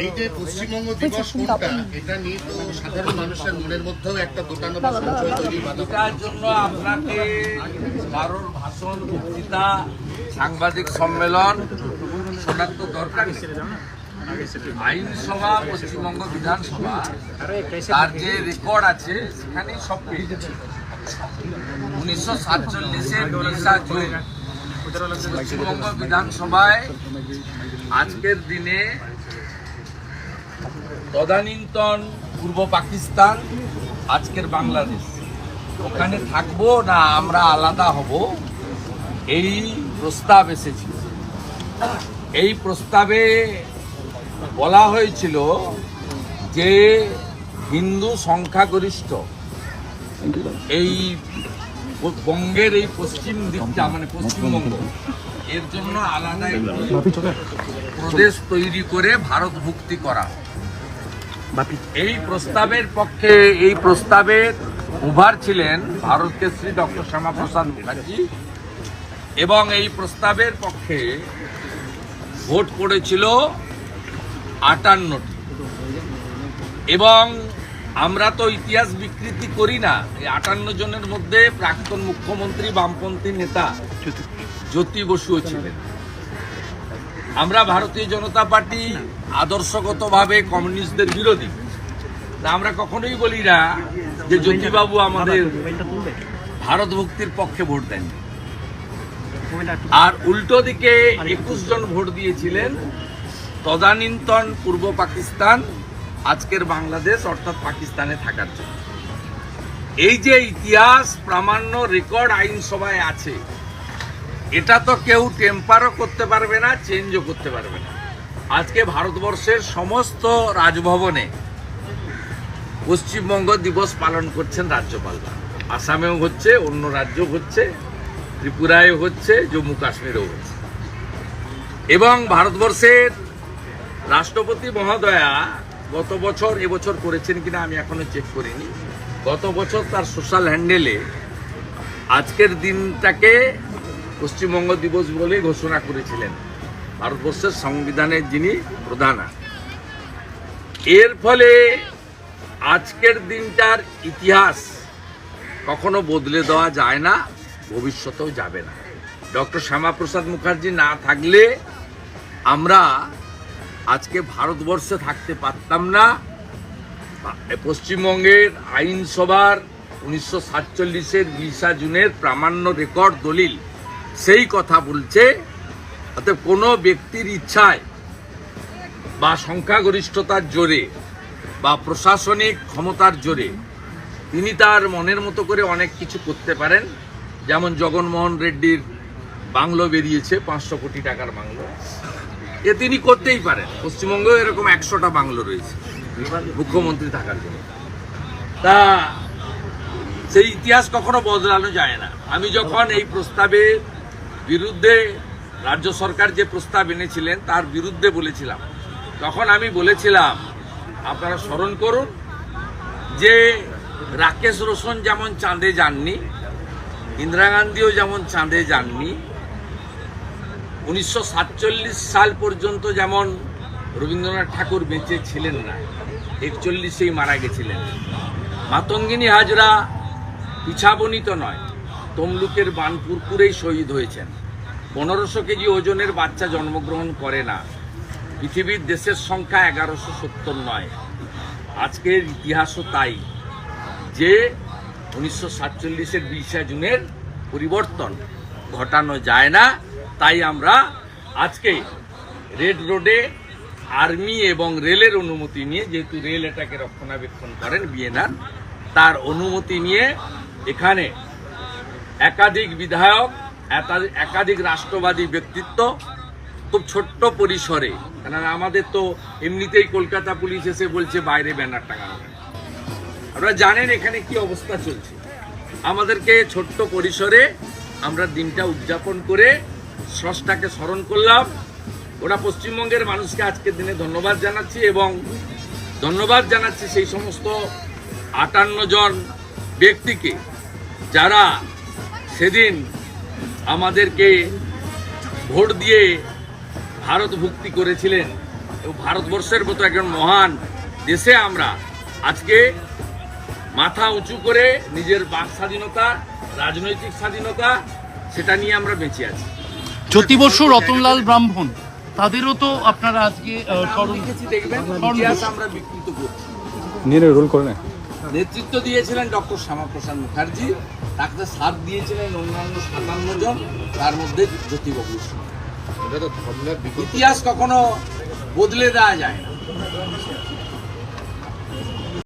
এই যে পশ্চিমবঙ্গ দিবস কোনটা? এটা নিয়ে তো সাধারণ মানুষের মনের মধ্যেও একটা দোটানো বা সঞ্চয় তৈরি এটার জন্য আপনাকে কারোর ভাষণ বক্তৃতা সাংবাদিক সম্মেলন শোনার তো দরকার আইনসভা পশ্চিমবঙ্গ বিধানসভা তার যে রেকর্ড আছে সেখানেই সব পেয়ে যাচ্ছে। উনিশশো সাতচল্লিশের বিশা জুন পশ্চিমবঙ্গ বিধানসভায় আজকের দিনে তদানীন্তন পূর্ব পাকিস্তান, আজকের বাংলাদেশ। ওখানে থাকব না আমরা আলাদা হব? এই প্রস্তাব এসেছিল। এই প্রস্তাবে বলা হয়েছিল যে হিন্দু সংখ্যাগরিষ্ঠ এই বঙ্গের এই পশ্চিম দিকটা মানে পশ্চিমবঙ্গ, এর জন্য আলাদা প্রদেশ তৈরি করে ভারত ভুক্তি করা। এই প্রস্তাবের পক্ষে, এই প্রস্তাবের উভার ছিলেন ভারত কেশরী ডক্টর শ্যামাপ্রসাদ মুখার্জি এবং এই প্রস্তাবের পক্ষে ভোট পড়েছিল আটান্নটি। এবং আমরা তো ইতিহাস বিকৃতি করি না, এই আটান্ন জনের মধ্যে প্রাক্তন মুখ্যমন্ত্রী, বামপন্থী নেতা জ্যোতি বসুও ছিলেন। আমরা ভারতীয় জনতা পার্টি আদর্শগতভাবে কমিউনিস্টদের বিরোধী। আমরা কখনোই বলি না যে জ্যোতিবাবু আমাদের ভারত মুক্তির পক্ষে ভোট দেন আর উল্টো দিকে একুশ জন ভোট দিয়েছিলেন তদানীন্তন পূর্ব পাকিস্তান, আজকের বাংলাদেশ, অর্থাৎ পাকিস্তানে থাকার জন্য। এই যে ইতিহাস প্রামাণ্য রেকর্ড আইনসভায় আছে এটা তো কেউ টেম্পারও করতে পারবে না চেঞ্জও করতে পারবে না। আজকে ভারতবর্ষের সমস্ত রাজভবনে পশ্চিমবঙ্গ দিবস পালন করছেন রাজ্যপালরা আসামেও হচ্ছে, অন্য রাজ্য হচ্ছে ত্রিপুরায় হচ্ছে, জম্মু কাশ্মীরেও হচ্ছে। এবং ভারতবর্ষের রাষ্ট্রপতি মহোদয়া গত বছর এবছর করেছেন কিনা আমি এখনও চেক করিনি। গত বছর তার সোশ্যাল হ্যান্ডেলে আজকের দিনটাকে পশ্চিমবঙ্গ দিবস বলে ঘোষণা করেছিলেন। ভারতবর্ষের সংবিধানের যিনি প্রধান। এর ফলে আজকের দিনটার ইতিহাস কখনো বদলে দেওয়া যায় না, ভবিষ্যতেও যাবে না। ডক্টর শ্যামাপ্রসাদ মুখার্জি না থাকলে আমরা আজকে ভারতবর্ষে থাকতে পারতাম না। পশ্চিমবঙ্গের আইনসভার উনিশশো সাতচল্লিশের বিশা জুনের প্রামাণ্য রেকর্ড দলিল সেই কথা বলছে অর্থাৎ কোনো ব্যক্তির ইচ্ছায় বা সংখ্যাগরিষ্ঠতার জোরে বা প্রশাসনিক ক্ষমতার জোরে তিনি তার মনের মতো করে অনেক কিছু করতে পারেন। যেমন জগনমোহন রেড্ডির বাংলো বেরিয়েছে, পাঁচশো কোটি টাকার বাংলো। এ তিনি করতেই পারেন। পশ্চিমবঙ্গেও এরকম একশোটা বাংলো রয়েছে, মুখ্যমন্ত্রী থাকার জন্য। তা সেই ইতিহাস কখনো বদলানো যায় না। আমি যখন এই প্রস্তাবের বিরুদ্ধে রাজ্য সরকার যে প্রস্তাব এনেছিলেন, তার বিরুদ্ধে বলেছিলাম। তখন আমি বলেছিলাম, আপনারা স্মরণ করুন যে রাকেশ রোশন যেমন চাঁদে যাননি, ইন্দিরা গান্ধীও যেমন চাঁদে যাননি, উনিশশো সাতচল্লিশ সাল পর্যন্ত যেমন রবীন্দ্রনাথ ঠাকুর বেঁচে ছিলেন না, একচল্লিশেই মারা গেছিলেন। মাতঙ্গিনী হাজরা পিছাবনিত নয়। তমলুকের বানপুরপুরেই শহীদ হয়েছেন। পনেরোশো কেজি ওজনের বাচ্চা জন্মগ্রহণ করে না। পৃথিবীর দেশের সংখ্যা এগারোশো সত্তর নয়। আজকের ইতিহাসও তাই যে উনিশশো সাতচল্লিশের বিশে জুনের পরিবর্তন ঘটানো যায় না, তাই আমরা আজকে রেড রোডে আর্মি এবং রেলের অনুমতি নিয়ে, যেহেতু রেল এটাকে রক্ষণাবেক্ষণ করেন বিএনআর, তার অনুমতি নিয়ে এখানে একাধিক বিধায়ক, একাধিক- রাষ্ট্রবাদী ব্যক্তিত্ব খুব ছোট্ট পরিসরে, কেননা আমাদের তো এমনিতেই কলকাতা পুলিশ এসে বলছে, বাইরে ব্যানার কেন। আপনারা জানেন এখানে কি অবস্থা চলছে আমাদেরকে ছোট্ট পরিসরে আমরা দিনটা উদযাপন করে স্রষ্টাকে স্মরণ করলাম ওরা পশ্চিমবঙ্গের মানুষকে আজকের দিনে ধন্যবাদ জানাচ্ছি এবং ধন্যবাদ জানাচ্ছি সেই সমস্ত আটান্ন জন ব্যক্তিকে যারা সেদিন আমাদেরকে ভোট দিয়ে ভারত ভুক্তি করেছিলেন এবং ভারতবর্ষের মতো একজন মহান দেশে আমরা আজকে মাথা উঁচু করে নিজের বাক স্বাধীনতা রাজনৈতিক স্বাধীনতা সেটা নিয়ে আমরা বেঁচে আছি। জ্যোতি বসু রতনলাল ব্রাহ্মণ তাদেরও তো আপনারা আজকে দেখবেন ইতিহাস আমরা বিকৃত করছি। রোল করে নেতৃত্ব দিয়েছিলেন ডক্টর শ্যামাপ্রসাদ মুখার্জি। তাকে সার দিয়েছিলেন অন্যান্য সাতান্ন জন তার মধ্যে জ্যোতিবাবু এটা তো ইতিহাস কখনো বদলে দেওয়া যায় না।